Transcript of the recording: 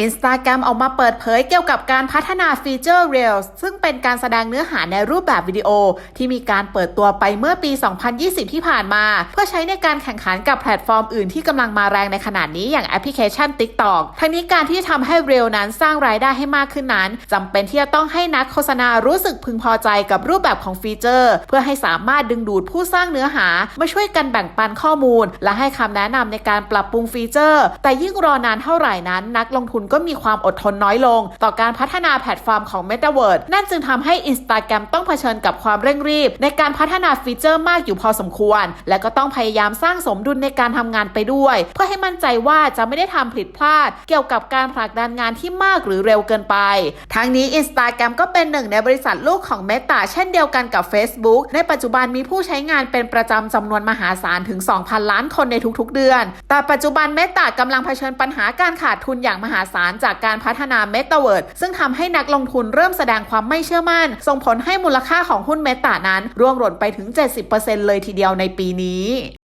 อินสตาแกรมออกมาเปิดเผยเกี่ยวกับการพัฒนาฟีเจอร์ Reels ซึ่งเป็นการแสดงเนื้อหาในรูปแบบวิดีโอ ที่มีการเปิดตัวไปเมื่อปี 2020 ที่ผ่านมา เพื่อใช้ในการแข่งขันกับแพลตฟอร์มอื่นที่กำลังมาแรงในขณะนี้อย่างแอปพลิเคชัน TikTok ทั้งนี้การที่จะทำให้ Reel นั้นสร้างรายได้ให้มากขึ้นนั้นจำเป็นที่จะต้องให้นักโฆษณารู้สึกพึงพอใจกับรูปแบบของฟีเจอร์ เพื่อให้สามารถดึงดูดผู้สร้างเนื้อหามาช่วยกันแบ่งปันข้อมูล และให้คำแนะนำในการปรับปรุงฟีเจอร์ แต่ยิ่งรอนานเท่าไหร่นั้น นักลงทุนก็มีความอดทนน้อยลง ต่อการพัฒนาแพลตฟอร์มของ Metaverse นั่นจึงทำให้ Instagram ต้องเผชิญกับความเร่งรีบ ในการพัฒนาฟีเจอร์มากอยู่พอสมควร และก็ต้องพยายามสร้างสมดุลในการทำงานไปด้วย เพื่อให้มั่นใจว่าจะไม่ได้ทำผิดพลาด เกี่ยวกับการผลักดันงานที่มากหรือเร็วเกินไป ทั้งนี้ Instagram ก็เป็นหนึ่งในบริษัทลูกของ Meta เช่นเดียวกันกับ Facebook ในปัจจุบันมีผู้ใช้งานเป็นประจำจำนวนมหาศาลถึง 2,000 ล้านคนในทุกๆ เดือน แต่ปัจจุบัน Meta กำลังเผชิญปัญหาการขาดทุนอย่างมหาศาลจากการพัฒนาเมตาเวิร์ดซึ่งทำให้นักลงทุนเริ่มแสดงความไม่เชื่อมั่น ส่งผลให้มูลค่าของหุ้นเมตานั้น ร่วงหล่นไปถึง 70%เลยทีเดียวในปีนี้